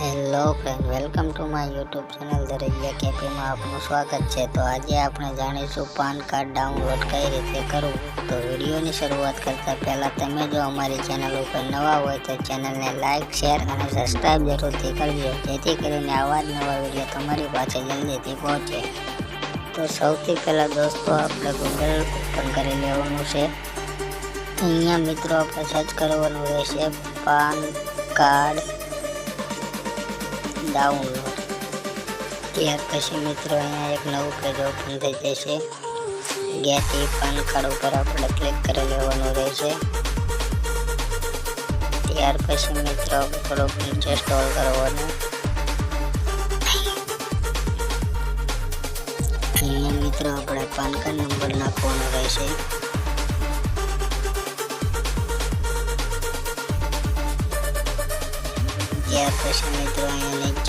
Hello friend welcome to my YouTube channel દરજ્યા કેપીમાં આપનું સ્વાગત છે. તો આજે આપણે જાણીશું પાન કાર્ડ ડાઉનલોડ કઈ રીતે કરવું. તો વિડીયોની શરૂઆત કરતાં પહેલાં તમે જો અમારી ચેનલ ઉપર નવા હોય તો ચેનલને લાઇક શેર અને સબસ્ક્રાઈબ જરૂરથી કરજો, જેથી કરીને આવા જ નવા વીડિયો તમારી પાસે જલ્દીથી પહોંચે. તો સૌથી પહેલાં દોસ્તો, આપણે ગૂગલ ઓપન કરી લેવાનું છે. અહીંયા મિત્રો આપણે સર્ચ કરવાનું રહેશે પાન કાર્ડ ડાઉનલોડ ત્યાર પછી મિત્રો અહીંયા એક નવું પેજ ઓપન થઈ જશે. ગેટ પાન કાર્ડ ઉપર આપણે ક્લિક કરી લેવાનું રહેશે. ત્યાર પછી મિત્રો થોડોક નીચે સ્ક્રોલ કરવાનું. મિત્રો આપણે પાન કાર્ડ નંબર નાખવાનો રહેશે. ત્યાર પછી મિત્રો અહીંયા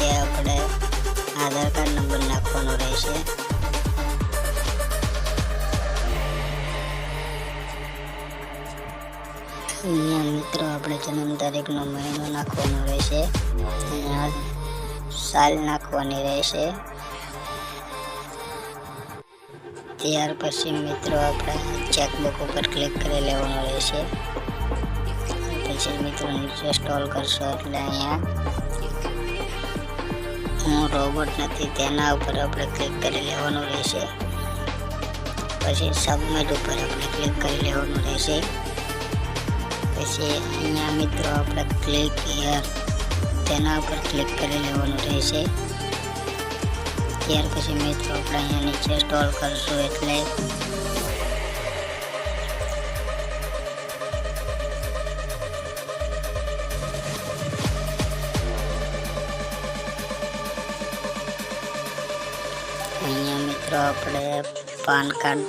આધાર કાર્ડ નંબર નાખવાનો રહેશે અહીંયા મિત્રો આપણે જન્મ તારીખનો મહિનો નાખવાનો રહેશે અહીંયા સાલ નાખવાની રહેશે ત્યાર પછી મિત્રો આપણે ચેકબુક ઉપર ક્લિક કરી લેવાનું રહેશે પછી મિત્રો નીચે સ્ટોલ કરશો એટલે અહીંયા હું રોબોટ નથી, તેના ઉપર આપણે ક્લિક કરી લેવાનું રહેશે. પછી સબમિટ ઉપર આપણે ક્લિક કરી લેવાનું રહેશે. પછી અહીંયા મિત્રો આપણે ક્લિક હિયર તેના ઉપર ક્લિક કરી લેવાનું રહેશે. ત્યાર પછી મિત્રો આપણે અહીંયા નીચે સ્ટોલ કરશું એટલે અહીંયા મિત્રો આપણે પાન કાર્ડ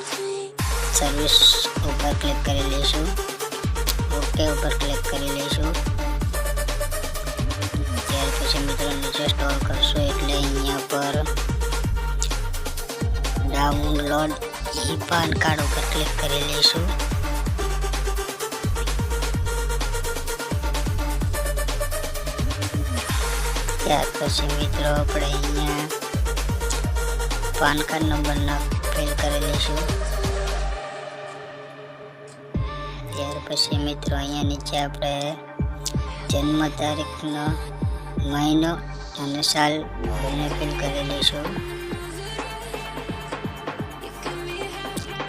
સર્વિસ ઉપર ક્લિક કરી લઈશું. ઓકે ઉપર ક્લિક કરી લઈશું. ત્યાર પછી મિત્રો નીચે સ્ટોર કરશું એટલે અહીંયા પર ડાઉનલોડ ઈ પાન કાર્ડ ઉપર ક્લિક કરી લઈશું. ત્યાર પછી મિત્રો આપણે અહીંયા પાન કાર્ડ નંબરના ફિલ કરી લઈશું ત્યાર પછી મિત્રો અહીંયા નીચે આપણે જન્મ તારીખનો મહિનો અને સાલ બંને ફિલ કરી લઈશું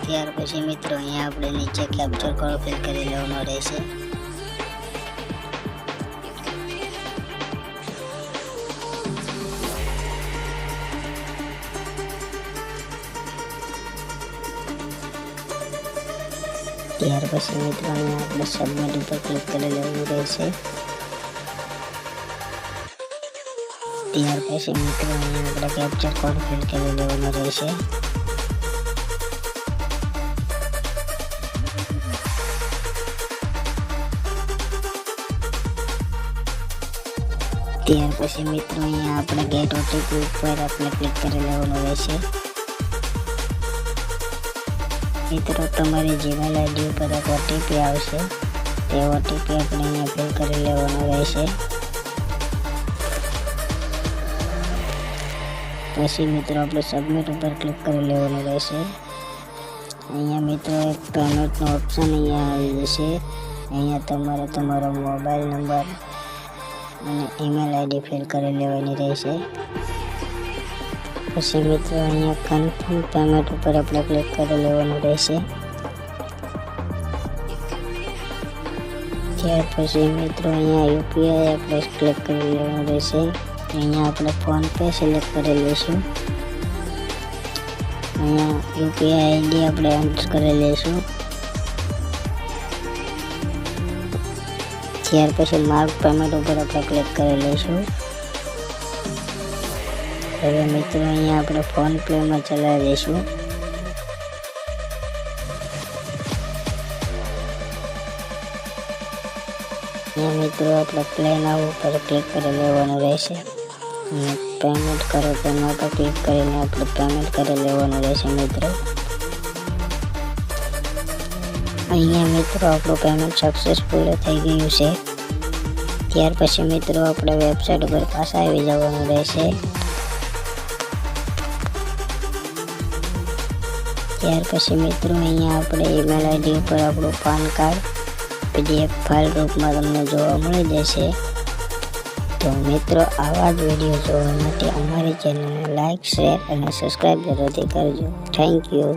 ત્યાર પછી મિત્રો અહીંયા આપણે નીચે કેપ્ચર કોડ ફિલ કરી લેવાનો રહેશે. ત્યાર પછી મિત્રો અહીંયા આપણે સબમિટ ઉપર ક્લિક કરી લેવાનું રહેશે. ત્યાર પછી મિત્રો અહીંયા આપણે કેપ્ચર કોડ ફિલ કરી લેવાનો રહેશે. ત્યાર પછી મિત્રો, અહીંયા આપણે ગેટ ઓટીપી ઉપર આપણે ક્લિક કરી લેવાનું રહેશે. મિત્રો, તમારી જીમેલ આઈડી ઉપર એક ઓટીપી આવશે. તે ઓટીપી આપણે અહીંયા ફિલ કરી લેવાનો રહેશે. પછી મિત્રો, આપણે સબમિટ ઉપર ક્લિક કરી લેવાનું રહેશે. અહીંયા મિત્રો, એક પેમેન્ટનો ઓપ્શન અહીંયા આવી જશે. અહીંયા તમારે તમારો મોબાઈલ નંબર અને ઈમેલ આઈડી ફિલ કરી લેવાની રહેશે. પછી મિત્રો અહીંયા કન્ફર્મ પેમેન્ટ ઉપર આપણે ક્લિક કરી લેવાનું રહેશે. ત્યાર પછી મિત્રો અહીંયા યુપીઆઈ આપણે ક્લિક કરી લેવાનું રહેશે. અહીંયા આપણે ફોન પે સિલેક્ટ કરી લઈશું. અહીંયા યુપીઆઈ આઈડી આપણે એન્ટર કરી લઈશું. ત્યાર પછી માર્ક પેમેન્ટ ઉપર આપણે ક્લિક કરી લઈશું. હવે મિત્રો, અહીંયા આપણે ફોન પેમાં ચલાવી દઈશું. અહીંયા મિત્રો, આપણે પ્લેન આ ઉપર ક્લિક કરી લેવાનું રહેશે. અને પેમેન્ટ કરો તેના પર ક્લિક કરીને આપણે પેમેન્ટ કરી લેવાનું રહેશે, મિત્રો. અહીંયા મિત્રો, આપણું પેમેન્ટ સક્સેસફુલ થઈ ગયું છે. ત્યાર પછી મિત્રો, આપણે વેબસાઇટ ઉપર પાછા આવી જવાનું રહેશે. ત્યાર પછી મિત્રો અહીંયા આપણે ઈમેલ આઈડી ઉપર આપણું પાન કાર્ડ પીડીએફ ફાઇલ રૂપમાં તમને જોવા મળી જશે. તો મિત્રો, આવા જ વીડિયો જોવા માટે અમારી ચેનલને લાઇક શેર અને સબસ્ક્રાઈબ જરૂરથી કરજો. Thank you